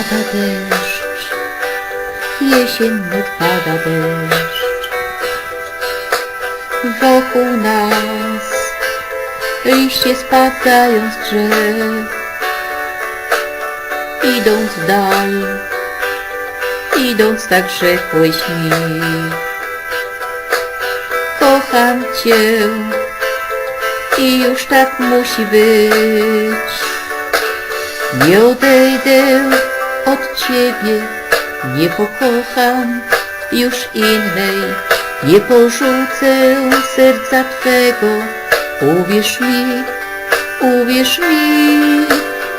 Pada deszcz, jesienny pada deszcz. Wokół nas liście spadają z drzew. Idąc dalej, idąc tak rzekłeś. Kocham Cię i już tak musi być. Nie odejdę od Ciebie, nie pokocham już innej, nie porzucę serca Twego. Uwierz mi, uwierz mi,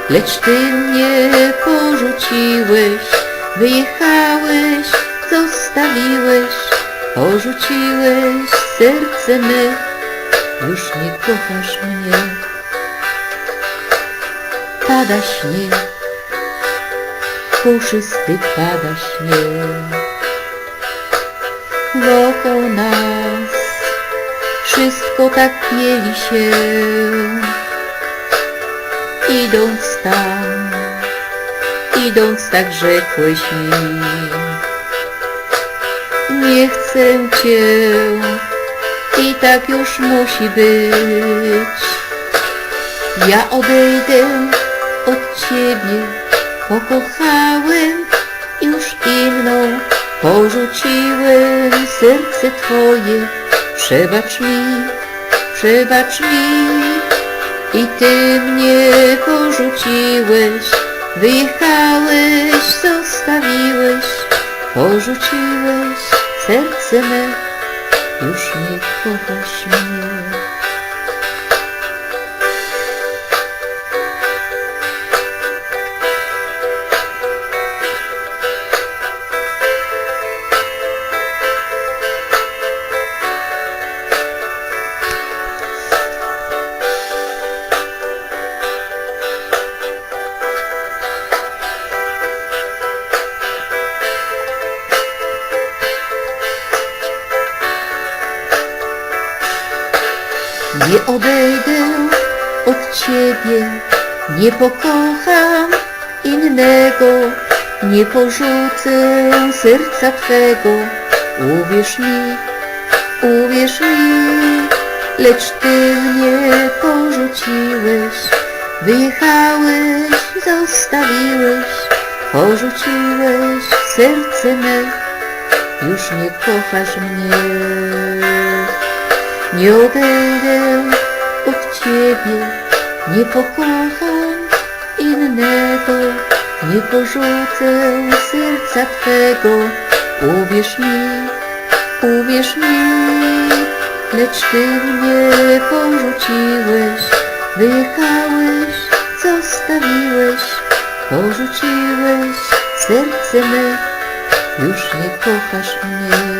lecz Ty mnie porzuciłeś, wyjechałeś, zostawiłeś, porzuciłeś serce me, już nie kochasz mnie. Pada śnieg, puszysty pada śnieg. Wokół nas wszystko tak mieli się. Idąc tam, idąc tak rzekłeś mi. Nie chcę Cię i tak już musi być. Ja odejdę od Ciebie, pokochałem już inną, porzuciłem serce Twoje. Przebacz mi, przebacz mi, i Ty mnie porzuciłeś, wyjechałeś, zostawiłeś, porzuciłeś serce me, już nie kochasz mnie. Nie odejdę od Ciebie, nie pokocham innego, nie porzucę serca Twego. Uwierz mi, uwierz mi, lecz Ty mnie porzuciłeś, wyjechałeś, zostawiłeś, porzuciłeś serce me, już nie kochasz mnie. Nie odejdę od Ciebie, nie pokocham innego, nie porzucę serca Twego. Uwierz mi, uwierz mi, lecz Ty mnie porzuciłeś, wyjechałeś, zostawiłeś, porzuciłeś serce me, już nie kochasz mnie.